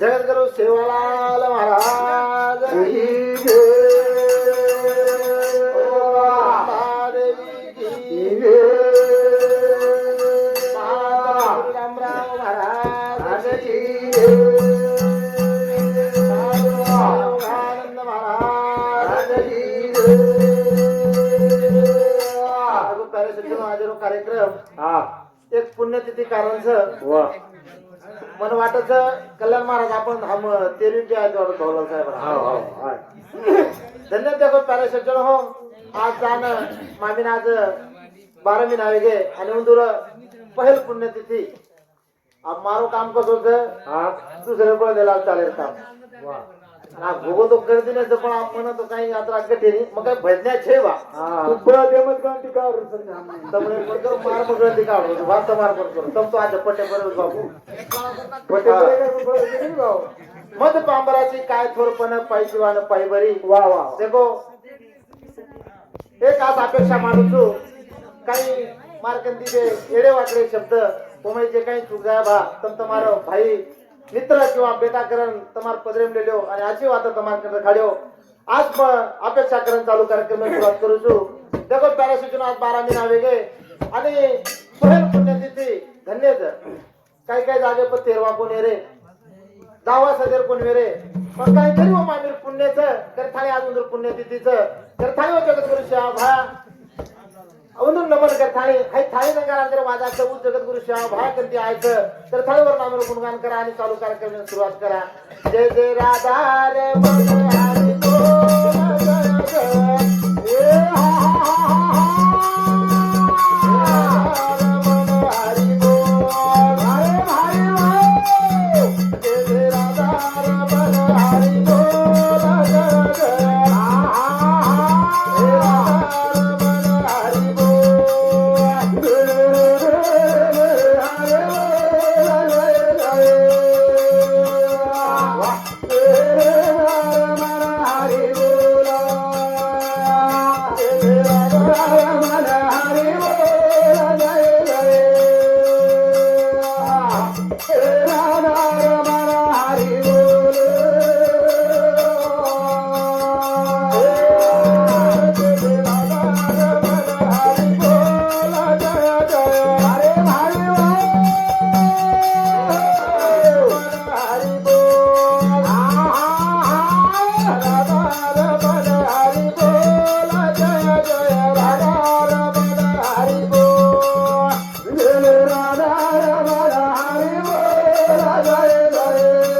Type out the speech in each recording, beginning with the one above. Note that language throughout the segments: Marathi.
जगद्गुरु सेवालाल महाराज कारणचं वा. मन वाटत कल्याण महाराज आपण हम तेलुगचे आहेत वाटत धोलन हो हो साहेब हाय. धन्य देखो पॅराशूटનો हो. आज जाण मामीन आज बारा महिना वेगे आणि उंदूर पहिल पुण्यतिथी. मारो काम कसं होतं हा. दुसरे पण दिला चालेल काम. वा. भोगो तो पण आपण काय भजण्या ठेवा. तुझ्या देमत गांधी मध पांबराची काय थोरपण पायबरी वा वा देखो एक आज अपेक्षा मानूचो काही मार्कंदीचे एडे वाकडे शब्द कोमेचे काही चुकजा भा तम तुम्हाला भाई. મિત્ર किंवा बेटा करण તમાર पदरेम लेलो आणि आजी वाता તમાર कडे खाड्यो आज पण अपेक्षा करण चालू कार्यक्रम सुरुवात करू છું देखो पॅराशूटून आज बारा महिना वेगे आणि पहिल पुण्यतिथी धन्यच काही काही जागे पण तेरवा कोण रे दहावा सदर कोण वेरे पण काही तरी हो मामीर पुण्याचं तर थाळी अजून पुण्यतिथीचं तर थाळी हो जगत गुरु शिवा भा अवधून नमन ಥಾಳಿ थाळी हाय थाळी ಅಂದ್ರೆ जर वाजाचं उच जगत गुरु शिवा आयचं. तर थाळीवर नामेर गुणगान करा आणि चालू कार्यक्रम सुरुवात करा. जय जय राधा रे मन हरी बोल ए हा हा हा हा. Hare Hare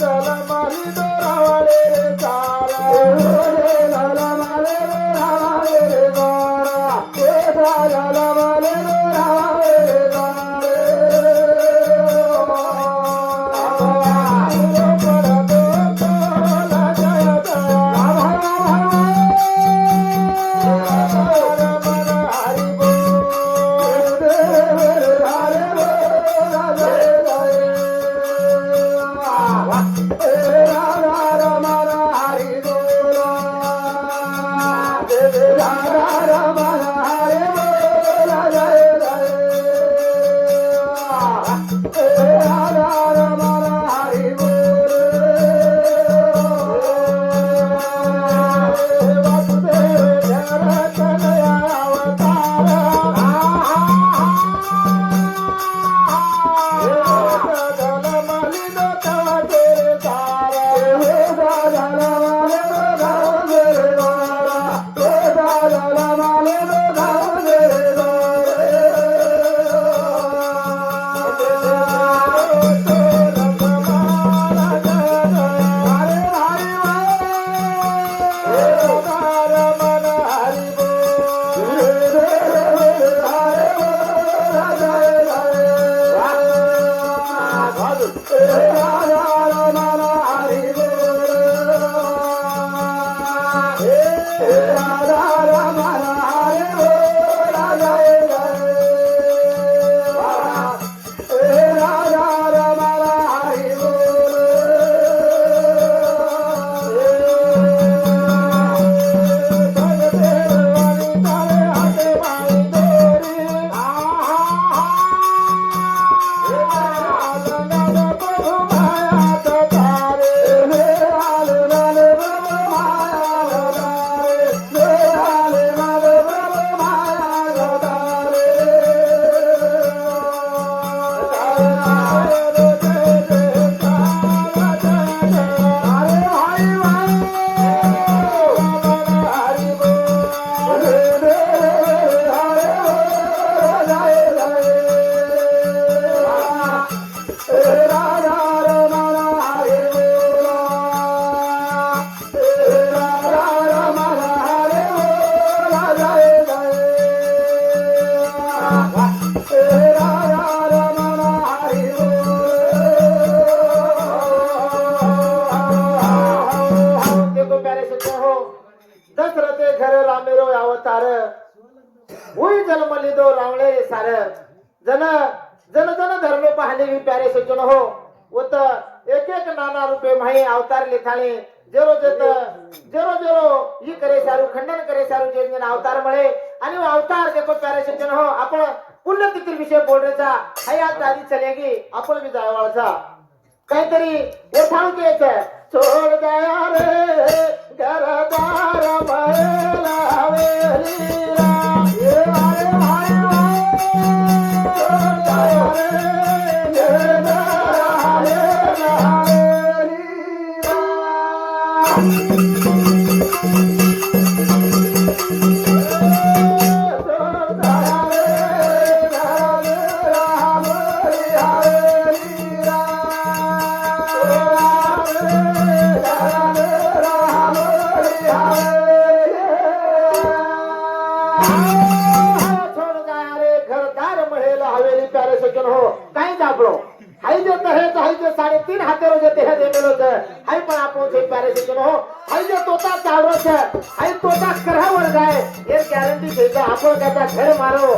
জল মারি দরা Hey. जन जन जन धर्म पाहणे मी प्यारे सज्जन हो. व एक एक नाना रूपे माही अवतार लेखाणे. जेरो जेत जेरो जेरो ही करे सारू खंडन करे सारू जे जन अवतार मळे. आणि अवतार देखो प्यारे सज्जन हो. आपण पुण्यतिथी विषय बोलण्याचा हाय आज आधी चलेगी. आपण बी जायवाळचा. काहीतरी ओठाव घ्यायचं सोड दया रे घरदार महिला हवेलीला. ये वारे वारे वारे. सोड दया मुझे प्यारे से सुनो आई जो तोता चावरो आई तोता करा वर जाए हे गॅरंटी दे आपण त्याचा घर मारो.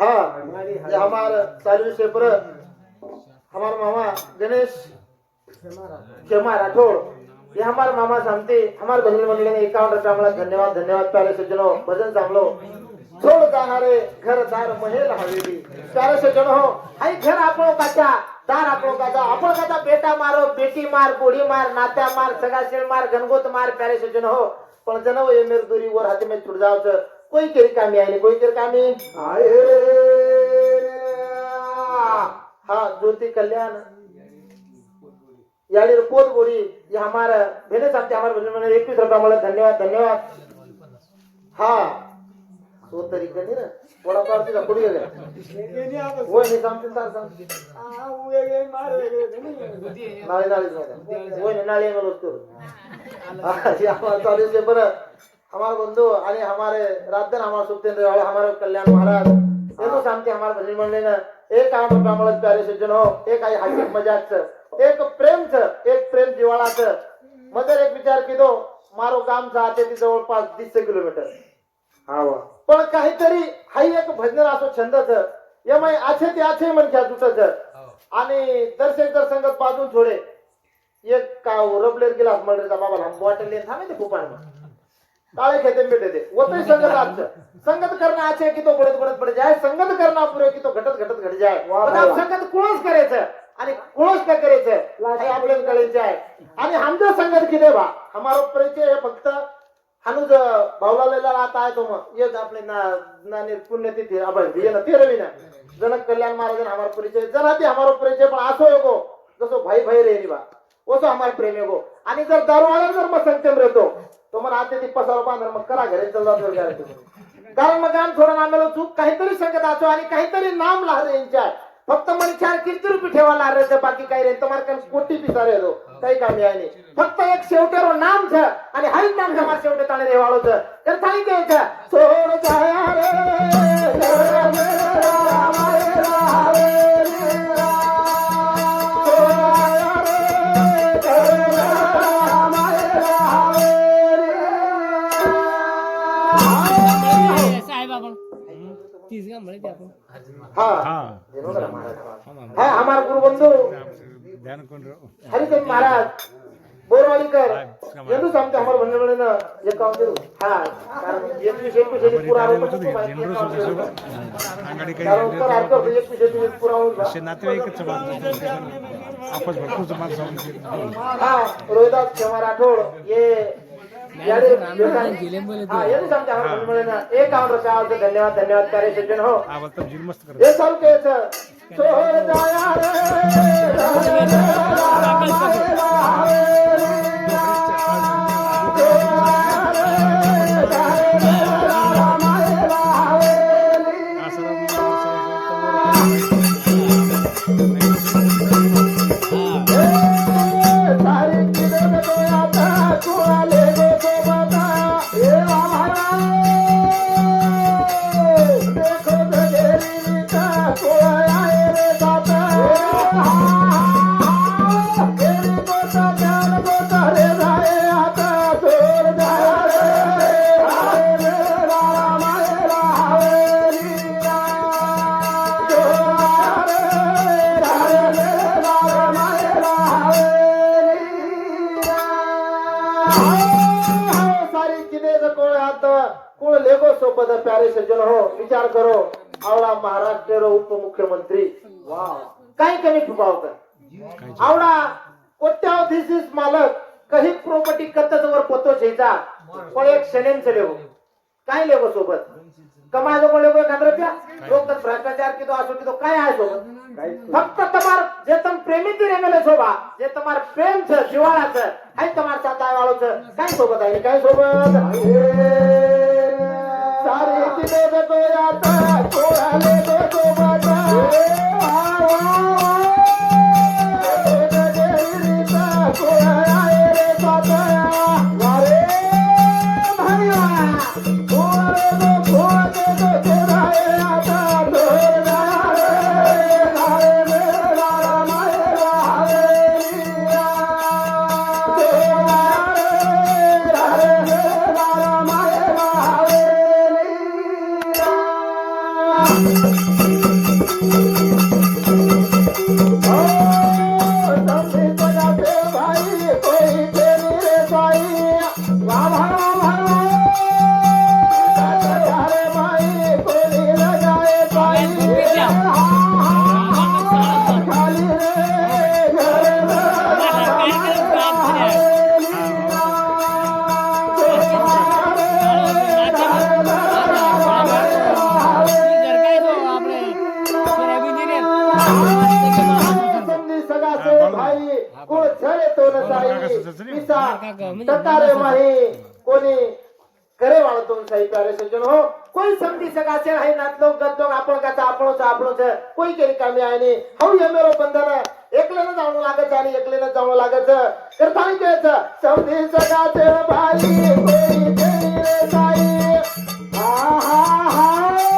हा हमारे चालू शेपर हमार मामा गणेश क्षमा राठोड ये हमारे मामा सांगते हमारे भजन मंडळी ने एकावन्न रुपये धन्यवाद धन्यवाद प्यारे सज्जनो भजन चांगलो। छोड जाणारे घर दार महेल हवेली। प्यारे सज्जन हो घर आपण काचा दार आपण काचा आपण काचा बेटा मारो बेटी मार बुढी मार नात्या मार सगाशेल मार घनगोत मार प्यारे सज्जन हो। पण जनव ये मेर दुरी वर हाती में छुट जावचं कोई केरी कामी आहे कोई केरी कामी हा ज्योति कल्याण। यानी पोत गोड़ी ये हमारा भेने साथी हमारे भजन में एक रुपया मला धन्यवाद धन्यवाद। हा तो तरीका नहीं ना बड़ा पार तिला कुड़ी गया वो नहीं सांगते तार सांगते नाळे नाळे वो नहीं नाले में रोज हो। हाँ, ये हमारा चालीस से पर हमारे बंधु आणि हमारे रात दिन हमारे सुप्तेंद्र वाले हमारे कल्याण महाराज। ये तो शांति हमारे भजन मंडली ना एक प्यारे सज्जन हो एक आई हास्यक मजाक एक प्रेम एक प्रेम जिवाळाच मदर एक विचार किदो मारो काम जाते ती जवळपास दीडशे किलोमीटर. हा वा. पण काहीतरी हाही एक भजन असो छंदच. यमाय आछे ते आछे म्हण घ्या तुटच आणि दर्शक दर संगत बाजून थोडे. एक का रबलेर गिलास मळरेचा बाबा हम बॉटल लेन थांबे ते खूप काळे खेते मिटे दे वतही संगत आजचं संगत करना आछे की तो बडत बडत पड जाय. संगत करना पुरे की तो घटत घटत घट जाय. पण आप. संगत कुळस करायचं. आणि कुळस काय करायचं? हे आपल्याला कळायचं आहे. आणि आमचं संगत किती बा? हमारो परिचय हे फक्त हानुज भावलालेला आता आहे तो मग. येत आपले नाने पुण्यतिथी. आपण ये ना तेरवी ना जनक कल्याण महाराजन हमारा परिचय. जना ते हमारो परिचय पण असो येगो जसो भाई भाई रे बा. ओसो हमारा प्रेम येगो आणि जर दारू आला जर मग संचम रहतो तो मग आता ती पसार बांधर मग करा घरी चल जातो कारण मग आम थोडं आम्हाला चूक काहीतरी सांगत असो आणि काहीतरी नाम लहर यांच्या फक्त मला चार किती रुपये ठेवायला रे बाकी काही रे तुम्हाला काही कोटी पिसा रे हो. काही कामी आहे फक्त एक शेवटेरो नाम छ आणि हाईट नाम छ शेवटे ताणे रे वाळो तर थाई सोड जाया रे. तीस ग्राम भरायचे आपण हाँ देखो ना महाराज है हमारा गुरु बंधु हरिचंद महाराज बोरवाडीकर येतोच आमच्या आम्हाला म्हणणं म्हणणं एक काम करू हा कारण एकवीस एकवीस एकवीस पुरा आरोप असतो माहिती आहे, एक काम करू. अंगडी कारण उत्तर काही अर्थ होतं, एकवीस एकवीस पुरा होऊन जा. असे नातेवाईकच आपण भरपूर माणसं हा रोहिदास केव्हा राठोड हा धन्यवाद धन्यवाद कार्य सज्जन हो आवाज तब्जील मस्त हे सारखेच माझ्या प्यारे सज्जन हो विचार करो आवडा महाराष्ट्र रो उप मुख्यमंत्री काही कमी ठुकावत आवडा कोट्यावधीस मालक कही प्रॉपर्टी कतच वर पोतो शेजा पण एक शनेनचं लेवो. काय लेव सोबत? कमाय लोक लेव एखाद रुपया? लोक तर भ्रष्टाचार की तो असो की तो काय आहे सोबत? फक्त तमार जे तम प्रेमी ती रेमेले सोबा जे तमार प्रेम छ जिवाळा छ हाय तमार साताय वाळो छ काय सोबत आहे? काय सोबत? तारीख दे दो या ता कोड़ा ले दो दो बाटा வாவா कोणी करे वाळतो सही प्यारे सज्जन हो कोई समझी सका से है नात लोग गत आपण का चा आपणो चा आपणो छे कोई केली काम आहे नी हऊ हे मेरो बंधन. एकलेनं जाऊन लागत आणि एकलेनं लागे लागत करता नाही कळत समझी सका से भाई कोई तेरे साई हा हा हा.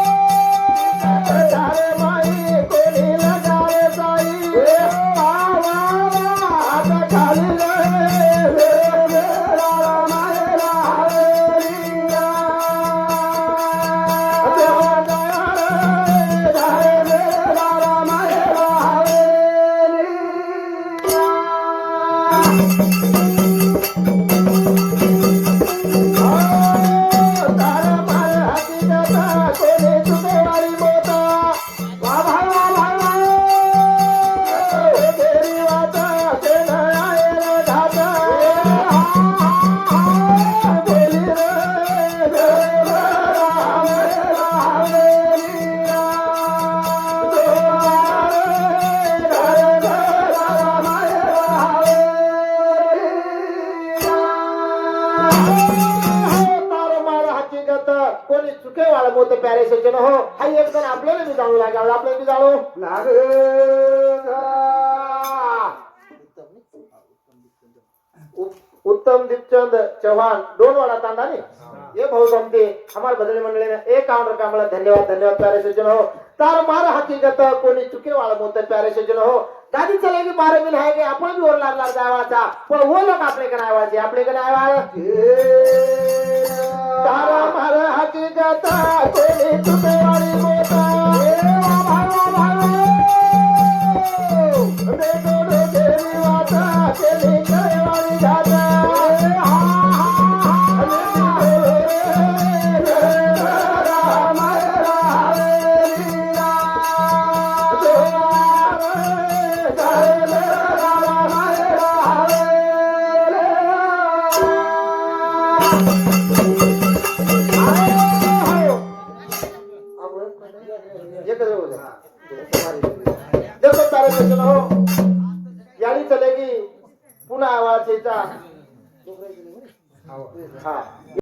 एक आपल्याला बी जाऊ लागावं आपल्याला बी जाऊ लाग उत्तम दीपचंद चव्हाण दोन वाडा तांडा ने ये भाऊ जमते हमारे बदले मंडळी ने एक काम रखा मला धन्यवाद धन्यवाद प्यारे सज्जन हो. तार मार हकीकत कोणी चुके वाला बोलते प्यारे सज्जन हो. गाडी चलेगी बारह मिल है आपण बी वर लागला जायवाचा पण वो लोक आपले कडे आवाजे आपले कडे आवाज. तारा मार हकीकत कोणी चुके वाली बोलता रे वाता केली